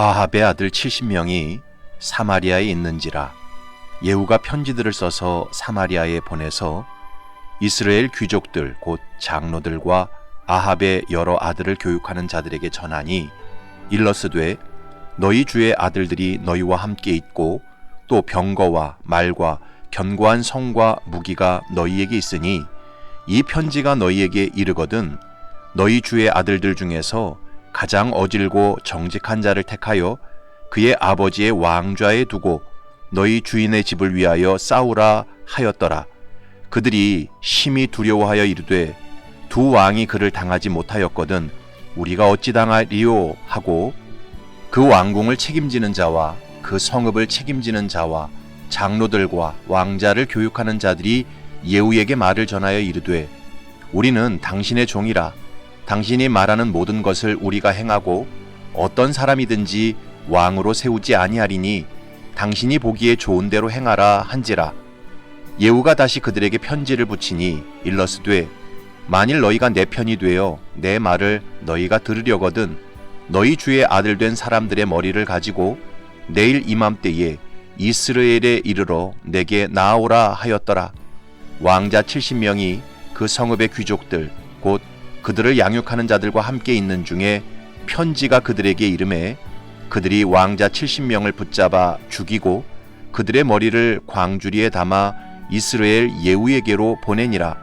아합의 아들 70명이 사마리아에 있는지라 예후가 편지들을 써서 사마리아에 보내서 이스라엘 귀족들 곧 장로들과 아합의 여러 아들을 교육하는 자들에게 전하니 일러스되 너희 주의 아들들이 너희와 함께 있고 또 병거와 말과 견고한 성과 무기가 너희에게 있으니 이 편지가 너희에게 이르거든 너희 주의 아들들 중에서 가장 어질고 정직한 자를 택하여 그의 아버지의 왕좌에 두고 너희 주인의 집을 위하여 싸우라 하였더라. 그들이 심히 두려워하여 이르되 두 왕이 그를 당하지 못하였거든 우리가 어찌 당하리요 하고 그 왕궁을 책임지는 자와 그 성읍을 책임지는 자와 장로들과 왕자를 교육하는 자들이 예후에게 말을 전하여 이르되 우리는 당신의 종이라 당신이 말하는 모든 것을 우리가 행하고 어떤 사람이든지 왕으로 세우지 아니하리니 당신이 보기에 좋은 대로 행하라 한지라. 예후가 다시 그들에게 편지를 붙이니 일러스되 만일 너희가 내 편이 되어 내 말을 너희가 들으려거든 너희 주의 아들 된 사람들의 머리를 가지고 내일 이맘때에 이스라엘에 이르러 내게 나아오라 하였더라. 왕자 70명이 그 성읍의 귀족들 곧 그들을 양육하는 자들과 함께 있는 중에 편지가 그들에게 이름해 그들이 왕자 70명을 붙잡아 죽이고 그들의 머리를 광주리에 담아 이스라엘 예후에게로 보내니라.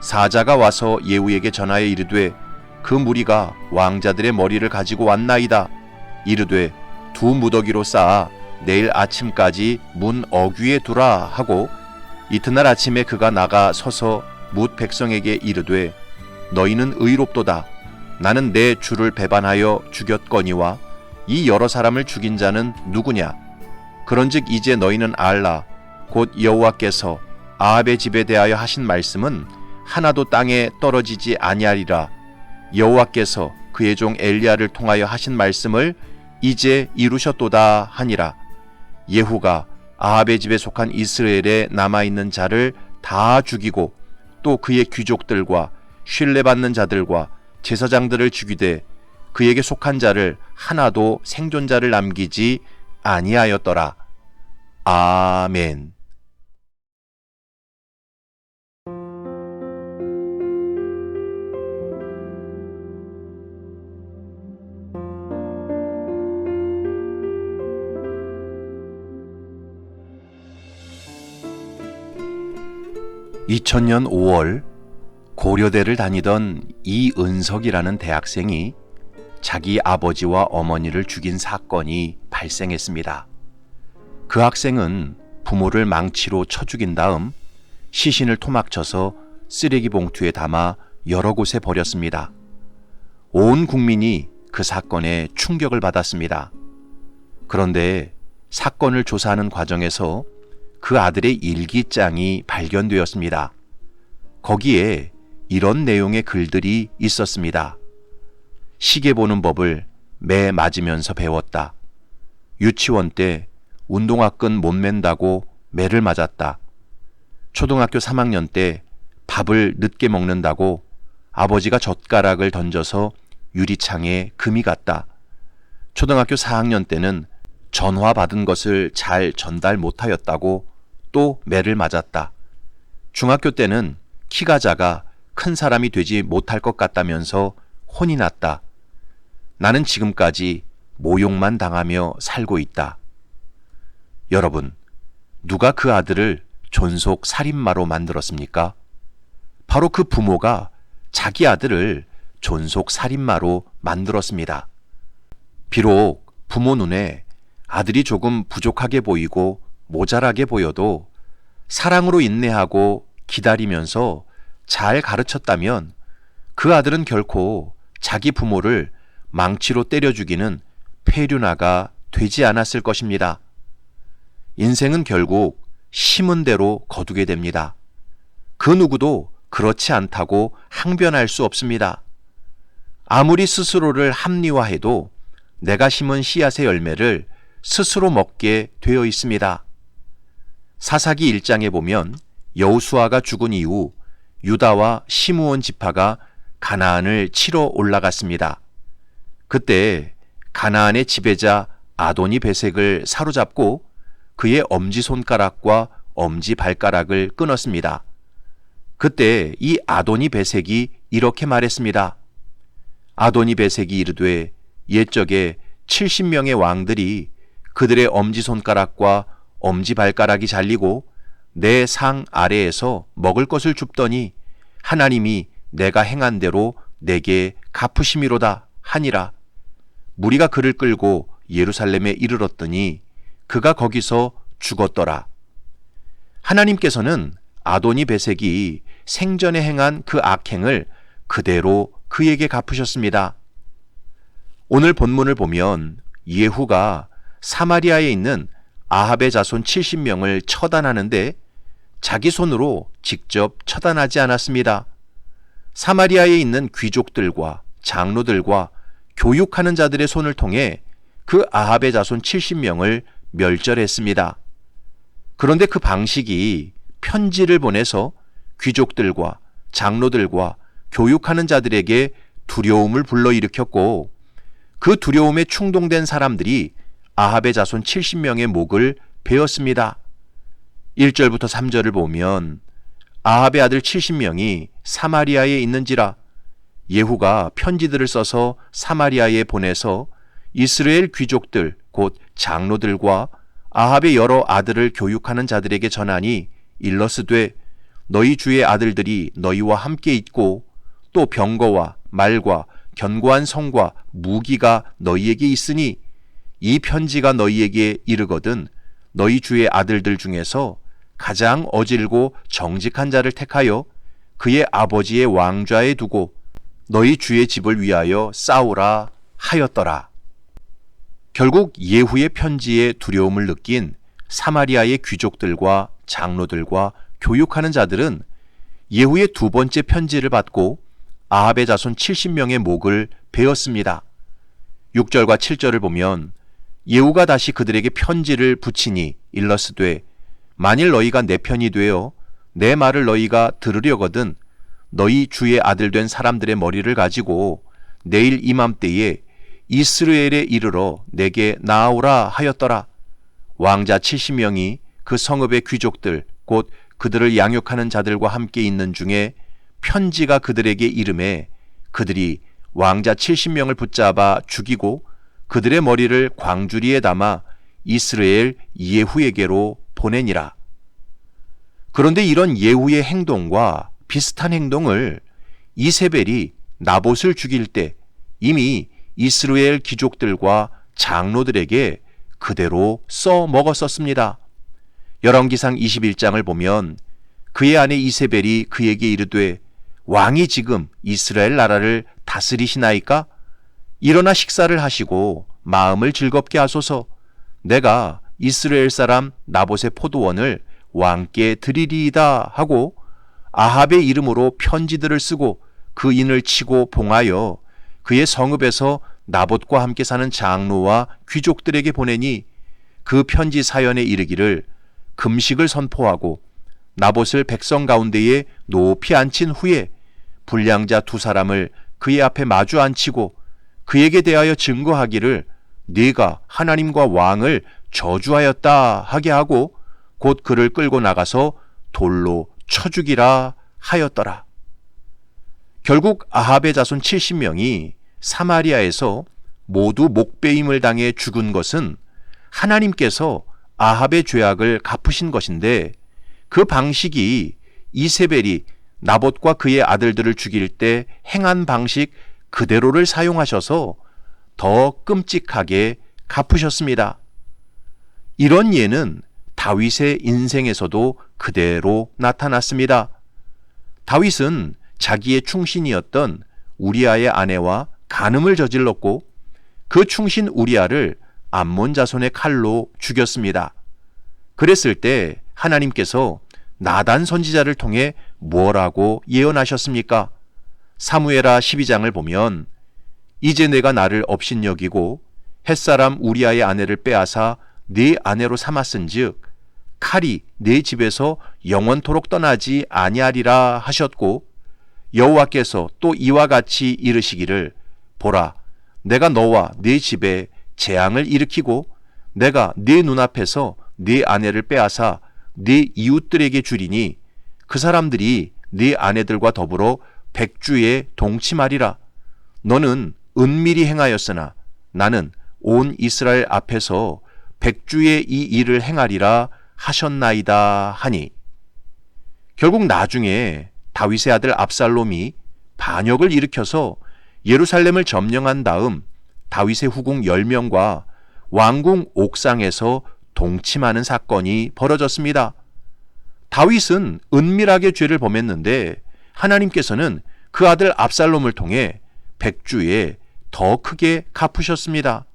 사자가 와서 예후에게 전하여 이르되 그 무리가 왕자들의 머리를 가지고 왔나이다. 이르되 두 무더기로 쌓아 내일 아침까지 문 어귀에 두라 하고 이튿날 아침에 그가 나가 서서 뭇 백성에게 이르되 너희는 의롭도다. 나는 내 주를 배반하여 죽였거니와 이 여러 사람을 죽인 자는 누구냐? 그런즉 이제 너희는 알라. 곧 여호와께서 아합의 집에 대하여 하신 말씀은 하나도 땅에 떨어지지 아니하리라. 여호와께서 그의 종 엘리야를 통하여 하신 말씀을 이제 이루셨도다 하니라. 예후가 아합의 집에 속한 이스라엘에 남아 있는 자를 다 죽이고 또 그의 귀족들과 신뢰받는 자들과 제사장들을 죽이되 그에게 속한 자를 하나도 생존자를 남기지 아니하였더라. 아멘. (2000년 5월) 고려대를 다니던 이은석이라는 대학생이 자기 아버지와 어머니를 죽인 사건이 발생했습니다. 그 학생은 부모를 망치로 쳐 죽인 다음 시신을 토막쳐서 쓰레기 봉투에 담아 여러 곳에 버렸습니다. 온 국민이 그 사건에 충격을 받았습니다. 그런데 사건을 조사하는 과정에서 그 아들의 일기장이 발견되었습니다. 거기에 이런 내용의 글들이 있었습니다. 시계 보는 법을 매 맞으면서 배웠다. 유치원 때 운동화 끈 못 맨다고 매를 맞았다. 초등학교 3학년 때 밥을 늦게 먹는다고 아버지가 젓가락을 던져서 유리창에 금이 갔다. 초등학교 4학년 때는 전화 받은 것을 잘 전달 못하였다고 또 매를 맞았다. 중학교 때는 키가 작아 큰 사람이 되지 못할 것 같다면서 혼이 났다. 나는 지금까지 모욕만 당하며 살고 있다. 여러분, 누가 그 아들을 존속 살인마로 만들었습니까? 바로 그 부모가 자기 아들을 존속 살인마로 만들었습니다. 비록 부모 눈에 아들이 조금 부족하게 보이고 모자라게 보여도 사랑으로 인내하고 기다리면서 잘 가르쳤다면 그 아들은 결코 자기 부모를 망치로 때려 죽이는 폐륜아가 되지 않았을 것입니다. 인생은 결국 심은 대로 거두게 됩니다. 그 누구도 그렇지 않다고 항변할 수 없습니다. 아무리 스스로를 합리화해도 내가 심은 씨앗의 열매를 스스로 먹게 되어 있습니다. 사사기 1장에 보면 여우수아가 죽은 이후 유다와 시므온 지파가 가나안을 치러 올라갔습니다. 그때 가나안의 지배자 아도니 베색을 사로잡고 그의 엄지 손가락과 엄지 발가락을 끊었습니다. 그때 이 아도니 베색이 이렇게 말했습니다. 아도니 베색이 이르되 옛적에 70명의 왕들이 그들의 엄지 손가락과 엄지 발가락이 잘리고 내 상 아래에서 먹을 것을 줍더니 하나님이 내가 행한 대로 내게 갚으심이로다 하니라. 무리가 그를 끌고 예루살렘에 이르렀더니 그가 거기서 죽었더라. 하나님께서는 아도니 베색이 생전에 행한 그 악행을 그대로 그에게 갚으셨습니다. 오늘 본문을 보면 예후가 사마리아에 있는 아합의 자손 70명을 처단하는데 자기 손으로 직접 처단하지 않았습니다. 사마리아에 있는 귀족들과 장로들과 교육하는 자들의 손을 통해 그 아합의 자손 70명을 멸절했습니다. 그런데 그 방식이 편지를 보내서 귀족들과 장로들과 교육하는 자들에게 두려움을 불러일으켰고 그 두려움에 충동된 사람들이 아합의 자손 70명의 목을 베었습니다. 1절부터 3절을 보면 아합의 아들 70명이 사마리아에 있는지라 예후가 편지들을 써서 사마리아에 보내서 이스라엘 귀족들 곧 장로들과 아합의 여러 아들을 교육하는 자들에게 전하니 일러스되 너희 주의 아들들이 너희와 함께 있고 또 병거와 말과 견고한 성과 무기가 너희에게 있으니 이 편지가 너희에게 이르거든 너희 주의 아들들 중에서 가장 어질고 정직한 자를 택하여 그의 아버지의 왕좌에 두고 너희 주의 집을 위하여 싸우라 하였더라. 결국 예후의 편지에 두려움을 느낀 사마리아의 귀족들과 장로들과 교육하는 자들은 예후의 두 번째 편지를 받고 아합의 자손 70명의 목을 베었습니다. 6절과 7절을 보면 예후가 다시 그들에게 편지를 붙이니 일러스되 만일 너희가 내 편이 되어 내 말을 너희가 들으려거든 너희 주의 아들 된 사람들의 머리를 가지고 내일 이맘때에 이스라엘에 이르러 내게 나아오라 하였더라. 왕자 70명이 그 성읍의 귀족들 곧 그들을 양육하는 자들과 함께 있는 중에 편지가 그들에게 이름에 그들이 왕자 70명을 붙잡아 죽이고 그들의 머리를 광주리에 담아 이스라엘 예후에게로 보내니라. 그런데 이런 예후의 행동과 비슷한 행동을 이세벨이 나봇을 죽일 때 이미 이스라엘 귀족들과 장로들에게 그대로 써 먹었었습니다. 열왕기상 21장을 보면 그의 아내 이세벨이 그에게 이르되 왕이 지금 이스라엘 나라를 다스리시나이까? 일어나 식사를 하시고 마음을 즐겁게 하소서. 내가 이스라엘 사람 나봇의 포도원을 왕께 드리리이다 하고 아합의 이름으로 편지들을 쓰고 그 인을 치고 봉하여 그의 성읍에서 나봇과 함께 사는 장로와 귀족들에게 보내니 그 편지 사연에 이르기를 금식을 선포하고 나봇을 백성 가운데에 높이 앉힌 후에 불량자 두 사람을 그의 앞에 마주 앉히고 그에게 대하여 증거하기를 네가 하나님과 왕을 저주하였다 하게 하고 곧 그를 끌고 나가서 돌로 쳐 죽이라 하였더라. 결국 아합의 자손 70명이 사마리아에서 모두 목배임을 당해 죽은 것은 하나님께서 아합의 죄악을 갚으신 것인데 그 방식이 이세벨이 나봇과 그의 아들들을 죽일 때 행한 방식 그대로를 사용하셔서 더 끔찍하게 갚으셨습니다. 이런 예는 다윗의 인생에서도 그대로 나타났습니다. 다윗은 자기의 충신이었던 우리아의 아내와 간음을 저질렀고 그 충신 우리아를 암몬 자손의 칼로 죽였습니다. 그랬을 때 하나님께서 나단 선지자를 통해 뭐라고 예언하셨습니까? 사무에라 12장을 보면 이제 내가 나를 업신여기고 햇사람 우리아의 아내를 빼앗아 네 아내로 삼았은즉 칼이 네 집에서 영원토록 떠나지 아니하리라 하셨고 여호와께서 또 이와 같이 이르시기를 보라 내가 너와 네 집에 재앙을 일으키고 내가 네 눈앞에서 네 아내를 빼앗아 네 이웃들에게 주리니 그 사람들이 네 아내들과 더불어 백주에 동침하리라. 너는 은밀히 행하였으나 나는 온 이스라엘 앞에서 백주의 이 일을 행하리라 하셨나이다 하니 결국 나중에 다윗의 아들 압살롬이 반역을 일으켜서 예루살렘을 점령한 다음 다윗의 후궁 10명과 왕궁 옥상에서 동침하는 사건이 벌어졌습니다. 다윗은 은밀하게 죄를 범했는데 하나님께서는 그 아들 압살롬을 통해 백주에 더 크게 갚으셨습니다.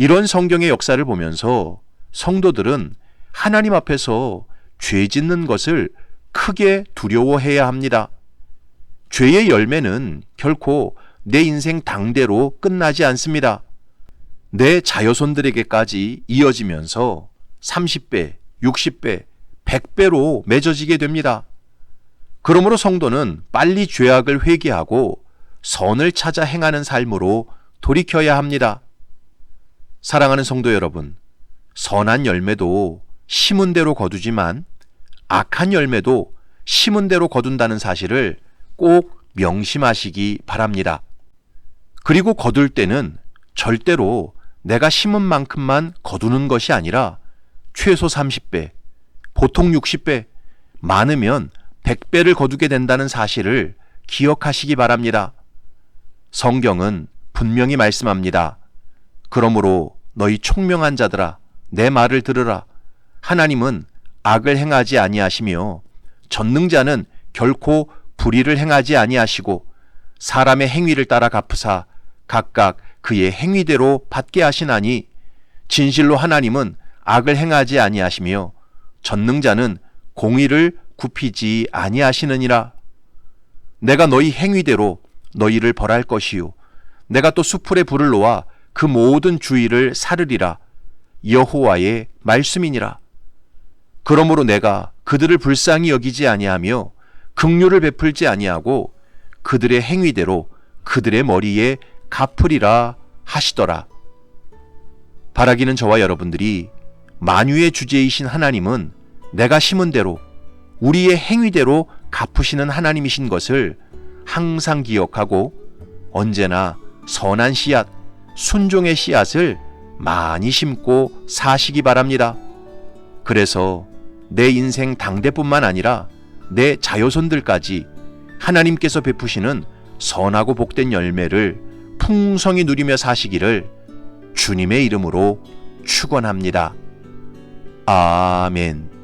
이런 성경의 역사를 보면서 성도들은 하나님 앞에서 죄 짓는 것을 크게 두려워해야 합니다. 죄의 열매는 결코 내 인생 당대로 끝나지 않습니다. 내 자여손들에게까지 이어지면서 30배, 60배, 100배로 맺어지게 됩니다. 그러므로 성도는 빨리 죄악을 회개하고 선을 찾아 행하는 삶으로 돌이켜야 합니다. 사랑하는 성도 여러분, 선한 열매도 심은 대로 거두지만 악한 열매도 심은 대로 거둔다는 사실을 꼭 명심하시기 바랍니다. 그리고 거둘 때는 절대로 내가 심은 만큼만 거두는 것이 아니라 최소 30배, 보통 60배, 많으면 100배를 거두게 된다는 사실을 기억하시기 바랍니다. 성경은 분명히 말씀합니다. 그러므로 너희 총명한 자들아 내 말을 들으라. 하나님은 악을 행하지 아니하시며 전능자는 결코 불의를 행하지 아니하시고 사람의 행위를 따라 갚으사 각각 그의 행위대로 받게 하시나니 진실로 하나님은 악을 행하지 아니하시며 전능자는 공의를 굽히지 아니하시느니라. 내가 너희 행위대로 너희를 벌할 것이요 내가 또 수풀에 불을 놓아 그 모든 주의를 사르리라 여호와의 말씀이니라. 그러므로 내가 그들을 불쌍히 여기지 아니하며 긍휼을 베풀지 아니하고 그들의 행위대로 그들의 머리에 갚으리라 하시더라. 바라기는 저와 여러분들이 만유의 주제이신 하나님은 내가 심은 대로 우리의 행위대로 갚으시는 하나님이신 것을 항상 기억하고 언제나 선한 씨앗, 순종의 씨앗을 많이 심고 사시기 바랍니다. 그래서 내 인생 당대뿐만 아니라 내 자효손들까지 하나님께서 베푸시는 선하고 복된 열매를 풍성히 누리며 사시기를 주님의 이름으로 축원합니다. 아멘.